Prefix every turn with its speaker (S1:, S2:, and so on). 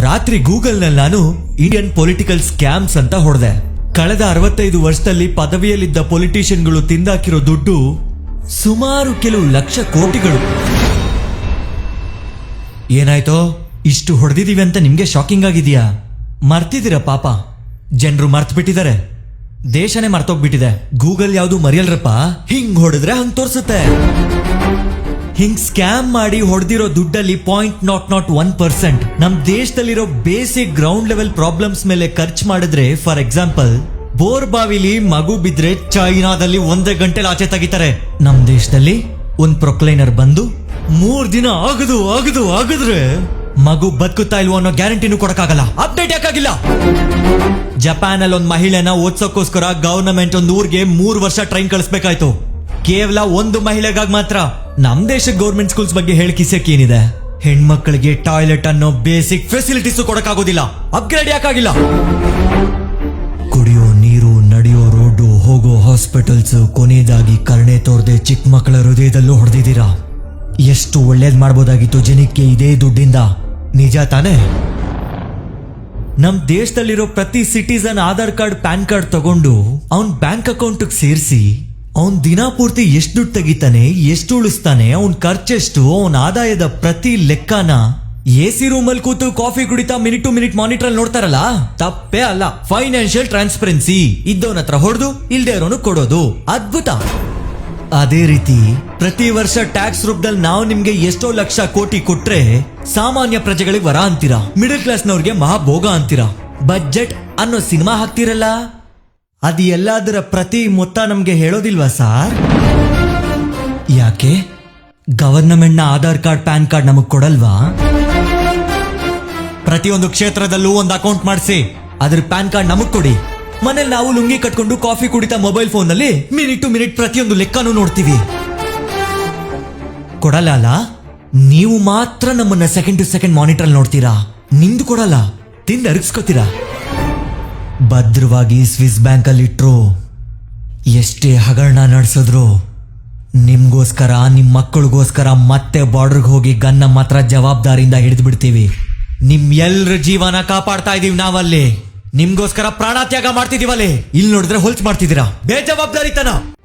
S1: ರಾತ್ರಿ ಗೂಗಲ್ನಲ್ಲಿ ನಾನು ಇಂಡಿಯನ್ ಪೊಲಿಟಿಕಲ್ ಸ್ಕ್ಯಾಮ್ಸ್ ಅಂತ ಹೊಡೆದೆ. ಕಳೆದ ಅರವತ್ತೈದು ವರ್ಷದಲ್ಲಿ ಪದವಿಯಲ್ಲಿದ್ದ ಪೊಲಿಟಿಷಿಯನ್ಗಳು ತಿಂದಾಕಿರೋ ದುಡ್ಡು ಸುಮಾರು ಕೆಲವು ಲಕ್ಷ ಕೋಟಿಗಳು. ಏನಾಯ್ತೋ? ಇಷ್ಟು ಹೊಡೆದಿದೀವಿ ಅಂತ ನಿಮ್ಗೆ ಶಾಕಿಂಗ್ ಆಗಿದೆಯಾ? ಮರ್ತಿದ್ದೀರ ಪಾಪ. ಜನರು ಮರ್ತ್ ಬಿಟ್ಟಿದ್ದಾರೆ ದೇಶನೇ ಮರ್ತೋಗ್ಬಿಟ್ಟಿದೆ. ಗೂಗಲ್ ಯಾವುದು ಮರೆಯಲ್ರಪ್ಪ? ಹಿಂಗ್ ಹೊಡೆದ್ರೆ ಹಂಗ್ ತೋರ್ಸುತ್ತೆ. ಹಿಂಗ್ ಸ್ಕ್ಯಾಮ್ ಮಾಡಿ ಹೊಡೆದಿರೋ ದುಡ್ಡಲ್ಲಿ point naught naught one percent ನಮ್ ದೇಶದಲ್ಲಿರೋ ಬೇಸಿಕ್ ಗ್ರೌಂಡ್ ಲೆವೆಲ್ ಪ್ರಾಬ್ಲಮ್ಸ್ ಮೇಲೆ ಖರ್ಚು ಮಾಡಿದ್ರೆ ಫಾರ್ ಎಕ್ಸಾಂಪಲ್ ಬೋರ್ ಬಾವಿಲಿ ಮಗು ಬಿದ್ರೆ ಚೈನಾದಲ್ಲಿ ಒಂದೇ ಗಂಟೆಲಿ ಆಚೆ ತೆಗಿತಾರೆ. ನಮ್ ದೇಶದಲ್ಲಿ ಒಂದ್ ಪ್ರೊಕ್ಲೈನರ್ ಬಂದು ಮೂರ್ ದಿನ ಆಗದು ಆಗದು, ಆಗದ್ರೆ ಮಗು ಬದುಕುತ್ತಾ ಇಲ್ವೋ ಅನ್ನೋ ಗ್ಯಾರಂಟಿನೂ ಕೊಡಕ್ಕಾಗಲ್ಲ. ಅಪ್ಡೇಟ್ ಯಾಕಾಗಿಲ್ಲ? ಜಪಾನ್ ಅಲ್ಲಿ ಒಂದ್ ಮಹಿಳೆನ ಓದ್ಸೋಕೋಸ್ಕರ ಗವರ್ನಮೆಂಟ್ ಒಂದ್ ಊರಿಗೆ ಮೂರ್ ವರ್ಷ ಟ್ರೈನ್ ಕಳಿಸ್ಬೇಕಾಯ್ತು. ಕೇವಲ ಒಂದು ಮಹಿಳೆಗಾಗಿ ಮಾತ್ರ. ನಮ್ ದೇಶದ ಗೌರ್ಮೆಂಟ್ ಸ್ಕೂಲ್ಸ್ ಬಗ್ಗೆ ಹೇಳಿಕಿಸಕ್ ಏನಿದೆ? ಹೆಣ್ಮಕ್ಳಿಗೆ ಟಾಯ್ಲೆಟ್ ಅನ್ನೋ ಬೇಸಿಕ್ ಫೆಸಿಲಿಟೀಸ್ ಕೊಡಕ್ಕಾಗೋದಿಲ್ಲ. ಅಪ್ಗ್ರೇಡ್ ಯಾಕಾಗಿಲ್ಲ? ಕುಡಿಯೋ ನೀರು, ನಡೆಯೋ ರೋಡು, ಹೋಗೋ ಹಾಸ್ಪಿಟಲ್ಸ್ ಕೊನೆಯದಾಗಿ ಕರ್ಣೆ ತೋರ್ದೆ ಚಿಕ್ಕ ಮಕ್ಕಳ ಹೃದಯದಲ್ಲೂ ಹೊಡೆದಿದ್ದೀರಾ? ಎಷ್ಟು ಒಳ್ಳೇದ್ ಮಾಡ್ಬೋದಾಗಿತ್ತು ಜನಕ್ಕೆ ಇದೇ ದುಡ್ಡಿಂದ? ನಿಜ ತಾನೇ? ನಮ್ ದೇಶದಲ್ಲಿರೋ ಪ್ರತಿ citizen Aadhaar card, PAN card ತಗೊಂಡು ಅವನ್ ಬ್ಯಾಂಕ್ ಅಕೌಂಟ್ ಸೇರಿಸಿ ಅವನ್ ದಿನ ಪೂರ್ತಿ ಎಷ್ಟು ದುಡ್ಡು ತೆಗಿತಾನೆ, ಎಷ್ಟು ಉಳಿಸ್ತಾನೆ, ಅವನ್ ಖರ್ಚೆಷ್ಟು ಅವನ್ ಆದಾಯದ ಪ್ರತಿ ಲೆಕ್ಕನ ಎ ಸಿ ರೂಮಲ್ಲಿ ಕೂತು ಕಾಫಿ ಕುಡಿತಾ ಮಿನಿಟ್ ಟು ಮಿನಿಟ್ ಮಾನಿಟರ್ ನೋಡ್ತಾರಲ್ಲ? ತಪ್ಪೇ ಅಲ್ಲ. ಫೈನಾನ್ಷಿಯಲ್ ಟ್ರಾನ್ಸ್ಪರೆನ್ಸಿ ಇದ್ದವನ ಹತ್ರ ಹೊಡೆದು, ಇಲ್ದೇ ಇರೋನು ಕೊಡೋದು. ಅದ್ಭುತ. ಅದೇ ರೀತಿ, ಪ್ರತಿ ವರ್ಷ ಟ್ಯಾಕ್ಸ್ ರೂಪದಲ್ಲಿ ನಾವು ನಿಮ್ಗೆ ಎಷ್ಟೋ ಲಕ್ಷ ಕೋಟಿ ಕೊಟ್ರೆ ಸಾಮಾನ್ಯ ಪ್ರಜೆಗಳಿಗೆ ವರ ಅಂತೀರಾ? ಮಿಡಲ್ ಕ್ಲಾಸ್ ಕ್ಲಾಸ್ನವ್ರಿಗೆ ಮಹಾಭೋಗ ಅಂತೀರಾ? ಬಜೆಟ್ ಅನ್ನೋ ಸಿನಿಮಾ ಹಾಕ್ತಿರಲ್ಲ? ಅದು ಎಲ್ಲದರ ಪ್ರತಿ ಮೊತ್ತ ನಮಗೆ ಹೇಳೋದಿಲ್ವಾ ಸಾರ್? ಯಾಕೆ? ಗವರ್ನಮೆಂಟ್ನ ಆಧಾರ್ ಕಾರ್ಡ್, ಪ್ಯಾನ್ ಕಾರ್ಡ್ ನಮಗೆ ಕೊಡಲ್ವಾ? ಪ್ರತಿಯೊಂದು ಕ್ಷೇತ್ರದಲ್ಲೂ ಒಂದು ಅಕೌಂಟ್ ಮಾಡಿಸಿ, ಅದ್ರ ಪ್ಯಾನ್ ಕಾರ್ಡ್ ನಮಗೆ ಕೊಡಿ. ಮನೇಲಿ ನಾವು ಲುಂಗಿ ಕಟ್ಕೊಂಡು ಕಾಫಿ ಕುಡಿತಾ ಮೊಬೈಲ್ ಫೋನ್ನಲ್ಲಿ ಮಿನಿಟ್ ಟು ಮಿನಿಟ್ ಪ್ರತಿಯೊಂದು ಲೆಕ್ಕನೂ ನೋಡ್ತೀವಿ. ಕೊಡಲ್ಲ ನೀವು ಮಾತ್ರ ನಮ್ಮನ್ನ ಸೆಕೆಂಡ್ ಟು ಸೆಕೆಂಡ್ ಮಾನಿಟರ್ ನೋಡ್ತೀರಾ? ನಿಂದು ಕೊಡಲ್ಲ. ತಿಂದು ಅರಗಿಸ್ಕೋತೀರಾ? ಭದ್ರವಾಗಿ ಸ್ವಿಸ್ ಬ್ಯಾಂಕ್ ಅಲ್ಲಿ ಇಟ್ರು ಎಷ್ಟೇ ಹಗರಣ ನಡೆಸಿದ್ರು ನಿಮ್ಗೋಸ್ಕರ ನಿಮ್ಮ ಮಕ್ಕಳಿಗೋಸ್ಕರ ಮತ್ತೆ ಬಾರ್ಡರ್ಗೆ ಹೋಗಿ ಗನ್ನ ಮಾತ್ರ ಜವಾಬ್ದಾರಿಯಿಂದ ಹಿಡಿದು ಬಿಡ್ತೀವಿ ನಿಮ್ ಎಲ್ರ ಜೀವನ ಕಾಪಾಡ್ತಾ ಇದೀವಿ ನಾವಲ್ಲಿ. ನಿಮ್ಗೋಸ್ಕರ ಪ್ರಾಣ ತ್ಯಾಗ ಮಾಡ್ತಿದೀವಲ್ಲಿ. ಇಲ್ಲಿ ನೋಡಿದ್ರೆ ಹೊಲ್ಸ್ ಮಾಡ್ತಿದ್ದೀರಾ. ಬೇಜವಾಬ್ದಾರಿತನ.